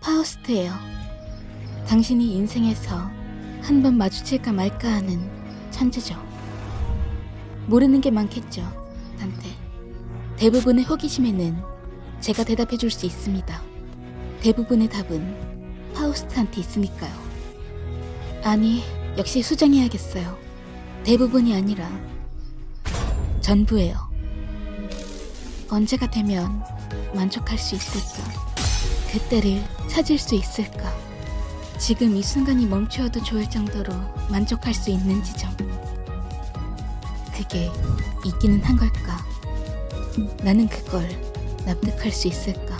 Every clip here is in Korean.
파우스트예요. 당신이 인생에서 한 번 마주칠까 말까 하는 천재죠. 모르는 게 많겠죠, 단테. 대부분의 호기심에는 제가 대답해 줄 수 있습니다. 대부분의 답은 파우스트한테 있으니까요. 아니, 역시 수정해야겠어요. 대부분이 아니라 전부예요. 언제가 되면 만족할 수 있을까? 그때를 찾을 수 있을까? 지금 이 순간이 멈추어도 좋을 정도로 만족할 수 있는 지점. 그게 있기는 한 걸까? 나는 그걸 납득할 수 있을까?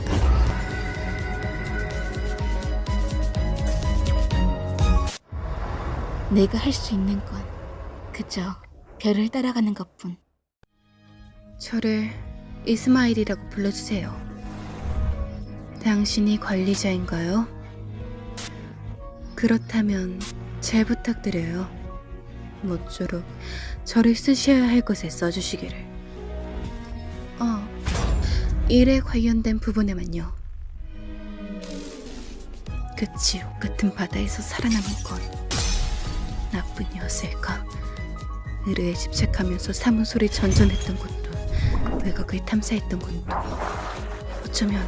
내가 할 수 있는 건 그저 별을 따라가는 것뿐. 저를 이스마일이라고 불러주세요. 당신이 관리자인가요? 그렇다면 잘 부탁드려요. 모쪼록 저를 쓰셔야 할 곳에 써주시기를. 어, 일에 관련된 부분에만요. 그 지옥 같은 바다에서 살아남은 건 나쁜 여자일까? 의뢰에 집착하면서 사무소를 전전했던 것도 외곽을 탐사했던 것도 어쩌면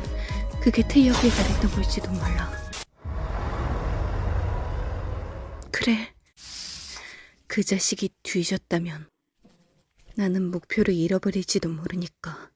그게 트여기에 달했던 걸지도 몰라. 그래. 그 자식이 뒤졌다면 나는 목표를 잃어버릴지도 모르니까.